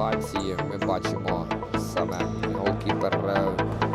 ситуації. Ми бачимо саме голкіпер е,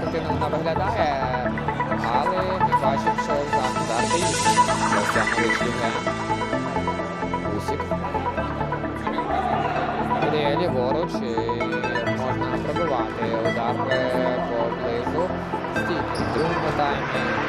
конструктивно вона виглядає, але ми бачимо, що завжди досягнули шлюга. Усік. Буде ліворуч і можна пробивати удар е, поблизу. близу стійки. В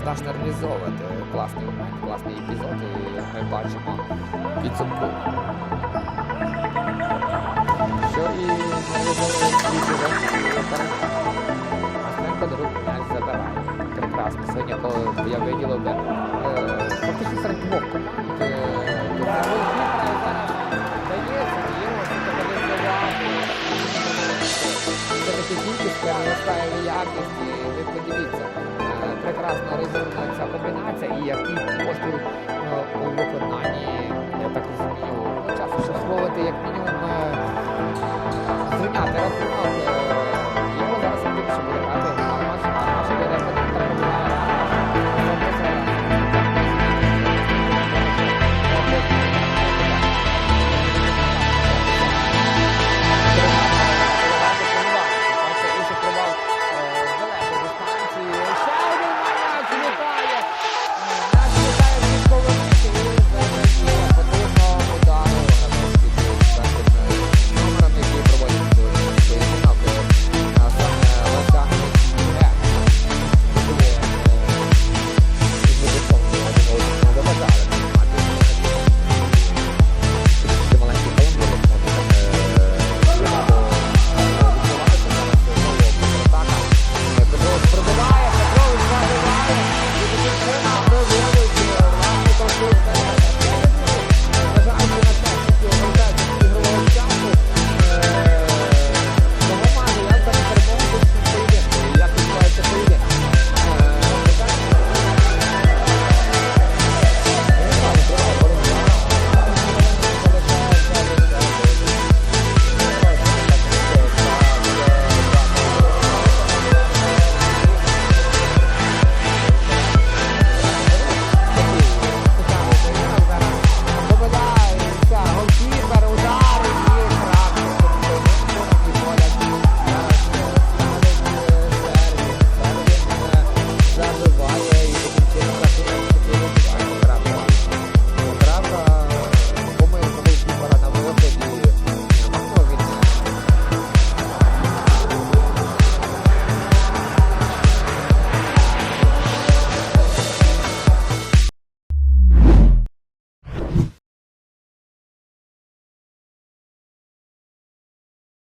однозначно реалізовувати класний момент, класний епізод, і ми бачимо підсумку. Що і Остенко друг забирає. Прекрасно. Сьогодні, коли я виділив би і який поспіль е, у виконанні, я так розумію, часу щось як.